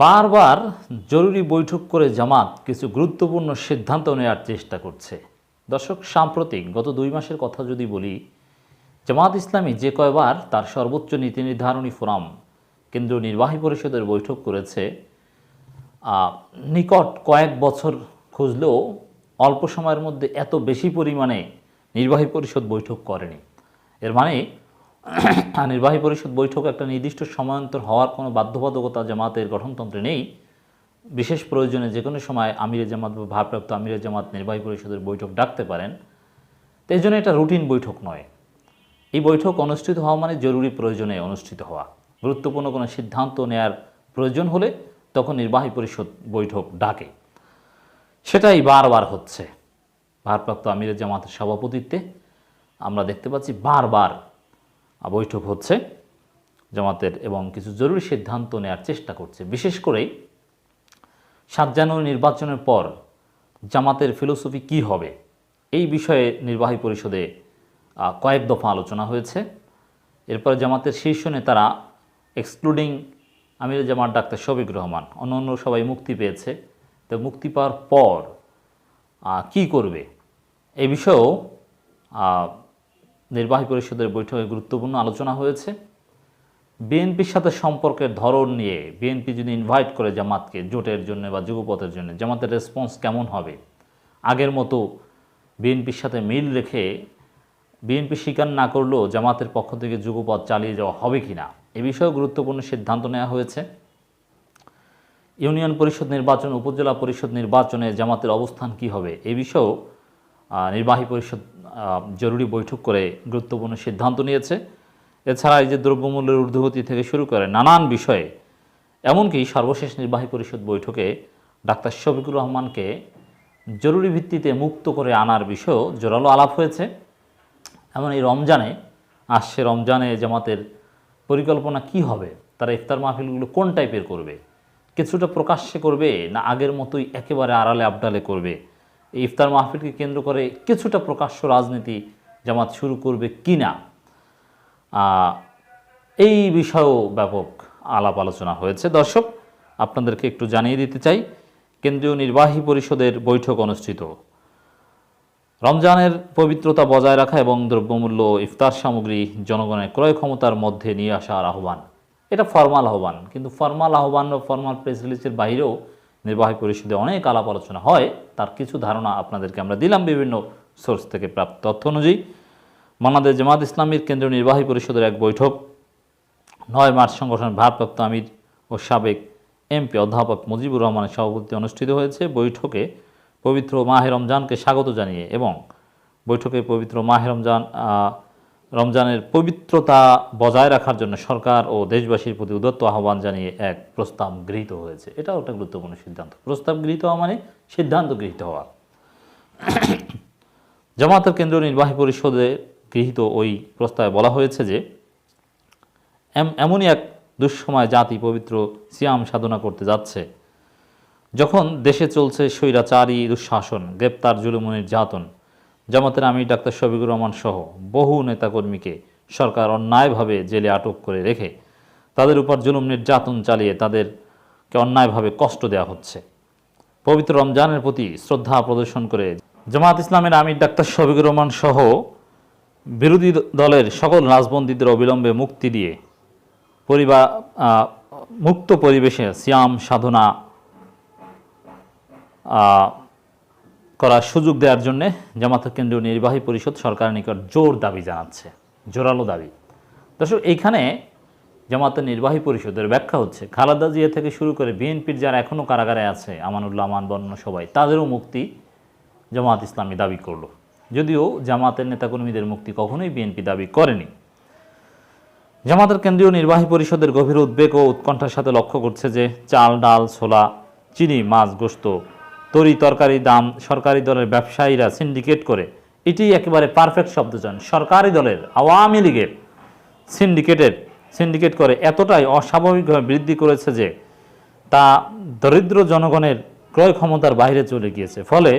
বারবার জরুরি বৈঠক করে জামাত কিছু গুরুত্বপূর্ণ সিদ্ধান্ত নেওয়ার চেষ্টা করছে। দর্শক, সাম্প্রতিক গত দুই মাসের কথা যদি বলি, জামাত ইসলামী যে কয়বার তার সর্বোচ্চ নীতি নির্ধারণী ফোরাম কেন্দ্রীয় নির্বাহী পরিষদের বৈঠক করেছে নিকট কয়েক বছর খুঁজলেও অল্প সময়ের মধ্যে এত বেশি পরিমাণে নির্বাহী পরিষদ বৈঠক করেনি। এর মানে নির্বাহী পরিষদ বৈঠক একটা নির্দিষ্ট সময়ান্তর হওয়ার কোনো বাধ্যবাধকতা জামাতের গঠনতন্ত্রে নেই। বিশেষ প্রয়োজনে যে কোনো সময় আমিরে জামাত বা ভারপ্রাপ্ত আমিরে জামাত নির্বাহী পরিষদের বৈঠক ডাকতে পারেন। তো এই জন্য এটা রুটিন বৈঠক নয়। এই বৈঠক অনুষ্ঠিত হওয়া মানে জরুরি প্রয়োজনে অনুষ্ঠিত হওয়া। গুরুত্বপূর্ণ কোনো সিদ্ধান্ত নেয়ার প্রয়োজন হলে তখন নির্বাহী পরিষদ বৈঠক ডাকে। সেটাই বারবার হচ্ছে। ভারপ্রাপ্ত আমিরের জামাতের সভাপতিত্বে আমরা দেখতে পাচ্ছি বারবার বৈঠক হচ্ছে। জামাতের এবং কিছু জরুরি সিদ্ধান্ত নেওয়ার চেষ্টা করছে। বিশেষ করে সাত জানুয়ারি নির্বাচনের পর জামাতের ফিলোসফি কি হবে, এই বিষয়ে নির্বাহী পরিষদে কয়েক দফা আলোচনা হয়েছে। এরপরে জামাতের শীর্ষ নেতারা এক্সক্লুডিং আমির জামাত, ডাক্তার শফিক রহমান অন্য অন্য সবাই মুক্তি পেয়েছে। তো মুক্তি পাওয়ার পর কি করবে এই বিষয়েও নির্বাহী পরিষদের বৈঠকে গুরুত্বপূর্ণ আলোচনা হয়েছে। বিএনপির সাথে সম্পর্কের ধরন নিয়ে বিএনপি যদি ইনভাইট করে জামাতকে জোটের জন্য বা যুগপথের জন্য, জামাতের রেসপন্স কেমন হবে? আগের মতো বিএনপির সাথে মিল রেখে বিএনপি স্বীকার না করলেও জামাতের পক্ষ থেকে যুগপথ চালিয়ে যাওয়া হবে কি না এ বিষয়েও গুরুত্বপূর্ণ সিদ্ধান্ত নেওয়া হয়েছে। ইউনিয়ন পরিষদ নির্বাচন, উপজেলা পরিষদ নির্বাচনে জামাতের অবস্থান কি হবে, এ বিষয়েও নির্বাহী পরিষদ জরুরি বৈঠক করে গুরুত্বপূর্ণ সিদ্ধান্ত নিয়েছে। এছাড়া এই যে দ্রব্যমূল্যের ঊর্ধ্বগতি থেকে শুরু করে নানান বিষয়ে, এমনকি সর্বশেষ নির্বাহী পরিষদ বৈঠকে ডাক্তার শফিকুর রহমানকে জরুরি ভিত্তিতে মুক্ত করে আনার বিষয়েও জোরালো আলাপ হয়েছে। এমন এই রমজানে, আসছে রমজানে জামাতের পরিকল্পনা কি হবে? তারা ইফতার মাহফিলগুলো কোন টাইপের করবে? কিছুটা প্রকাশ্যে করবে না আগের মতোই একেবারে আড়ালে আবডালে করবে? এই ইফতার মাহফিলকে কেন্দ্র করে কিছুটা প্রকাশ্য রাজনীতি জামাত শুরু করবে কি না এই বিষয়েও ব্যাপক আলাপ আলোচনা হয়েছে। দর্শক, আপনাদেরকে একটু জানিয়ে দিতে চাই, কেন্দ্রীয় নির্বাহী পরিষদের বৈঠক অনুষ্ঠিত। রমজানের পবিত্রতা বজায় রাখা এবং দ্রব্যমূল্য ইফতার সামগ্রী জনগণের ক্রয় ক্ষমতার মধ্যে নিয়ে আসার আহ্বান। এটা ফরমাল আহ্বান, কিন্তু ফরমাল আহ্বান বা ফরমাল প্রেস রিলিজের বাইরেও নির্বাহী পরিষদে অনেক আলাপ আলোচনা হয়, তার কিছু ধারণা আপনাদেরকে আমরা দিলাম বিভিন্ন সোর্স থেকে প্রাপ্ত তথ্য অনুযায়ী। বাংলাদেশ জামাত ইসলামীর কেন্দ্রীয় নির্বাহী পরিষদের এক বৈঠক, নয় মার্চ সংগঠনের ভারপ্রাপ্ত আমির ও সাবেক এমপি অধ্যাপক মুজিবুর রহমানের সভাপতি অনুষ্ঠিত হয়েছে। বৈঠকে পবিত্র মাহে রমজানকে স্বাগত জানিয়ে এবং বৈঠকে পবিত্র মাহে রমজান রমজানের পবিত্রতা বজায় রাখার জন্য সরকার ও দেশবাসীর প্রতি উদত্ত আহ্বান জানিয়ে এক প্রস্তাব গৃহীত হয়েছে। এটাও একটা গুরুত্বপূর্ণ সিদ্ধান্ত। প্রস্তাব গৃহীত হওয়া মানে সিদ্ধান্ত গৃহীত হওয়া। জামাতের কেন্দ্রীয় নির্বাহী পরিষদে গৃহীত ওই প্রস্তাবে বলা হয়েছে যে, এম- এমনই এক দুঃসময় জাতি পবিত্র সিয়াম সাধনা করতে যাচ্ছে, যখন দেশে চলছে স্বৈরাচারী দুঃশাসন, গ্রেপ্তার জুলুম ও নির্যাতন জামাতের আমি ডাক্তার শফিকুর রহমান সহ বহু নেতাকর্মীকে সরকার অন্যায়ভাবে জেলে আটক করে রেখে তাদের উপর জুলুম নির্যাতন চালিয়ে তাদেরকে অন্যায়ভাবে কষ্ট দেওয়া হচ্ছে। পবিত্র রমজানের প্রতি শ্রদ্ধা প্রদর্শন করে জামাত ইসলামের আমির ডাক্তার শফিকুর রহমান সহ বিরোধী দলের সকল রাজবন্দীদের অবিলম্বে মুক্তি দিয়ে পরিবার মুক্ত পরিবেশে সিয়াম, সাধনা করার সুযোগ দেওয়ার জন্য জামাতের কেন্দ্রীয় নির্বাহী পরিষদ সরকারের নিকট জোর দাবি জানাচ্ছে, জোরালো দাবি। দর্শক এইখানে জামাতের নির্বাহী পরিষদের ব্যাখ্যা হচ্ছে, খালাদা জিয়া থেকে শুরু করে বিএনপির যারা এখনও কারাগারে আছে, আমানুল্লাহ, আমান, বর্ণ সবাই, তাদেরও মুক্তি জামাত ইসলামী দাবি করল। যদিও জামাতের নেতাকর্মীদের মুক্তি কখনোই বিএনপি দাবি করেনি। জামাতের কেন্দ্রীয় নির্বাহী পরিষদের গভীর উদ্বেগ ও উৎকণ্ঠার সাথে লক্ষ্য করছে যে চাল, ডাল, ছোলা, চিনি, মাছ গোস্ত তরি তরকারি দাম সরকারি দলের ব্যবসায়ীরা সিন্ডিকেট করে। এটি একেবারে পারফেক্ট শব্দচয়ন সরকারি দলের আওয়ামী লীগের সিন্ডিকেটের সিন্ডিকেট করে এতটাই অস্বাভাবিকভাবে বৃদ্ধি করেছে যে তা দরিদ্র জনগণের ক্রয় ক্ষমতার বাইরে চলে গিয়েছে। ফলে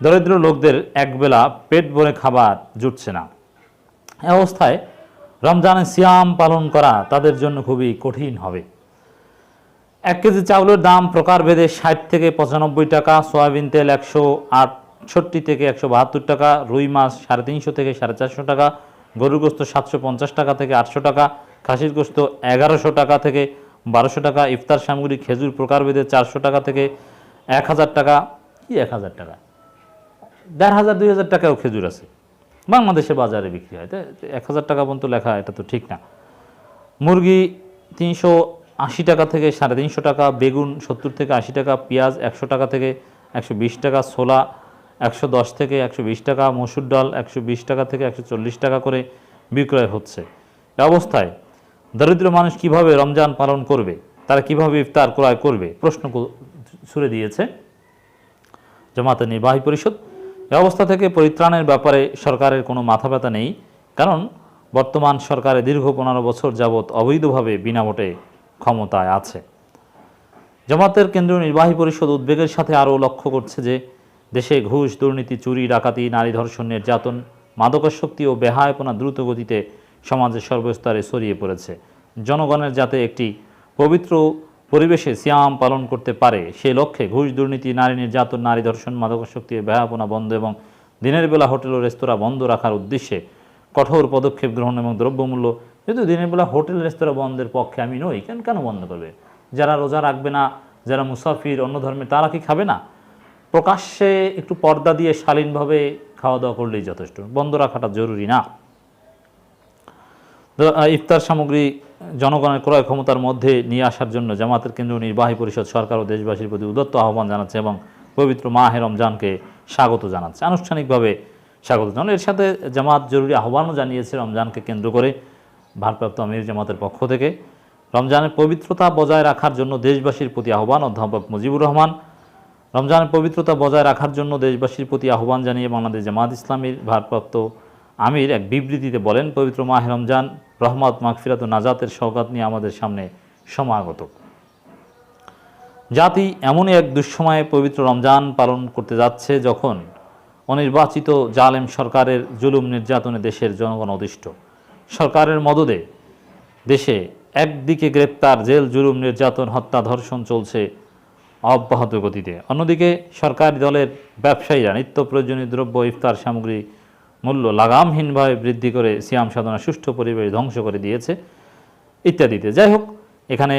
দরিদ্র লোকদের একবেলা পেট ভরে খাবার জুটছে না। অবস্থায় রমজানে সিয়াম পালন করা তাদের জন্য খুবই কঠিন হবে। এক কেজি চাউলের দাম প্রকার প্রকারভেদে ষাট থেকে পঁচানব্বই টাকা, সয়াবিন তেল একশো আটষট্টি থেকে একশো বাহাত্তর টাকা, রুই মাছ সাড়ে তিনশো থেকে সাড়ে চারশো টাকা, গরুর গোস্ত সাতশো পঞ্চাশ টাকা থেকে আটশো টাকা, খাসির গোস্ত এগারোশো টাকা থেকে বারোশো টাকা, ইফতার সামগ্রী খেজুর প্রকার প্রকারভেদে চারশো টাকা থেকে এক হাজার টাকা, কি এক হাজার টাকা? দেড় হাজার, দুই হাজার টাকাও খেজুর আছে। বাংলাদেশে বাজারে বিক্রি হয়। এক হাজার টাকা পর্যন্ত লেখা, এটা তো ঠিক না। মুরগি তিনশো আশি টাকা থেকে সাড়ে তিনশো টাকা, বেগুন সত্তর থেকে আশি টাকা, পেঁয়াজ একশো টাকা থেকে একশো বিশ টাকা, ছোলা একশো দশ থেকে একশো বিশ টাকা, মসুর ডাল একশো বিশ টাকা থেকে একশো চল্লিশ টাকা করে বিক্রয় হচ্ছে। এ অবস্থায় দরিদ্র মানুষ কীভাবে রমজান পালন করবে? তারা কীভাবে ইফতার ক্রয় করবে? প্রশ্ন ছুড়ে দিয়েছে জামাতের নির্বাহী পরিষদ। এ অবস্থা থেকে পরিত্রাণের ব্যাপারে সরকারের কোনো মাথা ব্যথা নেই, কারণ বর্তমান সরকারে দীর্ঘ পনেরো বছর যাবৎ অবৈধভাবে বিনা ক্ষমতায় আছে। জামাতের কেন্দ্রীয় নির্বাহী পরিষদ উদ্বেগের সাথে আরও লক্ষ্য করছে যে, দেশে ঘুষ, দুর্নীতি, চুরি, ডাকাতি, নারী ধর্ষণ, নির্যাতন, মাদকাসক্তি ও বেহায়পনা দ্রুত গতিতে সমাজের সর্বস্তরে ছড়িয়ে পড়েছে। জনগণের যাতে একটি পবিত্র পরিবেশে সিয়াম পালন করতে পারে সেই লক্ষ্যে ঘুষ, দুর্নীতি, নারী নির্যাতন, নারী ধর্ষণ, মাদকাসক্তি ও বেহাপনা বন্ধ এবং দিনের বেলা হোটেল ও রেস্তোরাঁ বন্ধ রাখার উদ্দেশ্যে কঠোর পদক্ষেপ গ্রহণ এবং দ্রব্যমূল্য যেহেতু দিনের বেলা হোটেল, রেস্তোরাঁ বন্ধের পক্ষে আমি নই, কেন কেন বন্ধ করবে? যারা রোজা রাখবে না, যারা মুসাফির, অন্য ধর্মের, তারা কি খাবে না? প্রকাশ্যে একটু পর্দা দিয়ে শালীনভাবে খাওয়া দাওয়া করলেই যথেষ্ট, বন্ধ রাখাটা জরুরি না। ইফতার সামগ্রী জনগণের ক্রয় ক্ষমতার মধ্যে নিয়ে আসার জন্য জামাতের কেন্দ্রীয় নির্বাহী পরিষদ সরকার ও দেশবাসীর প্রতি উদত্ত আহ্বান জানাচ্ছে এবং পবিত্র মাহে রমজানকে স্বাগত জানাচ্ছে। আনুষ্ঠানিকভাবে স্বাগত জানানো। এর সাথে জামাত জরুরি আহ্বানও জানিয়েছে রমজানকে কেন্দ্র করে। ভারপ্রাপ্ত আমির জামাতের পক্ষ থেকে রমজানের পবিত্রতা বজায় রাখার জন্য দেশবাসীর প্রতি আহ্বান অধ্যাপক মুজিবুর রহমান। রমজানের পবিত্রতা বজায় রাখার জন্য দেশবাসীর প্রতি আহ্বান জানিয়ে বাংলাদেশ জামাত ইসলামীর ভারপ্রাপ্ত আমির এক বিবৃতিতে বলেন, পবিত্র মাহে রমজান রহমত মাগফিরাত ও নাজাতের সৌগাত নিয়ে আমাদের সামনে সমাগত। জাতি এমনই এক দুঃসময়ে পবিত্র রমজান পালন করতে যাচ্ছে যখন অনির্বাচিত জালেম সরকারের জুলুম নির্যাতনে দেশের জনগণ অতিষ্ঠ। সরকারের মদদে দেশে একদিকে গ্রেপ্তার, জেল, জুলুম, নির্যাতন, হত্যা, ধর্ষণ চলছে অব্যাহত গতিতে। অন্যদিকে সরকারি দলের ব্যবসায়ীরা নিত্য প্রয়োজনীয় দ্রব্য, ইফতার সামগ্রী মূল্য লাগামহীনভাবে বৃদ্ধি করে সিয়াম সাধনা, সুষ্ঠু পরিবেশ ধ্বংস করে দিয়েছে ইত্যাদিতে। যাই হোক, এখানে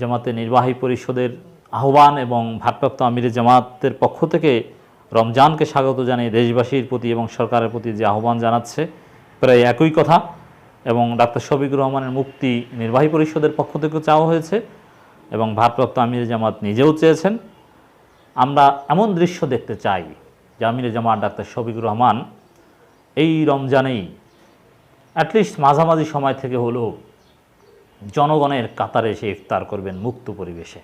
জামাতের নির্বাহী পরিষদের আহ্বান এবং ভারপ্রাপ্ত আমিরের জামাতের পক্ষ থেকে রমজানকে স্বাগত জানিয়ে দেশবাসীর প্রতি এবং সরকারের প্রতি যে আহ্বান জানাচ্ছে প্রায় একই কথা এবং ডাক্তার শফিকুর রহমানের মুক্তি নির্বাহী পরিষদের পক্ষ থেকেও চাওয়া হয়েছে এবং ভারপ্রাপ্ত আমির জামাত নিজেও চেয়েছেন। আমরা এমন দৃশ্য দেখতে চাই যে আমির জামাত ডাক্তার শফিকুর রহমান এই রমজানেই অ্যাটলিস্ট মাঝামাঝি সময় থেকে হলেও জনগণের কাতারে এসে ইফতার করবেন মুক্ত পরিবেশে।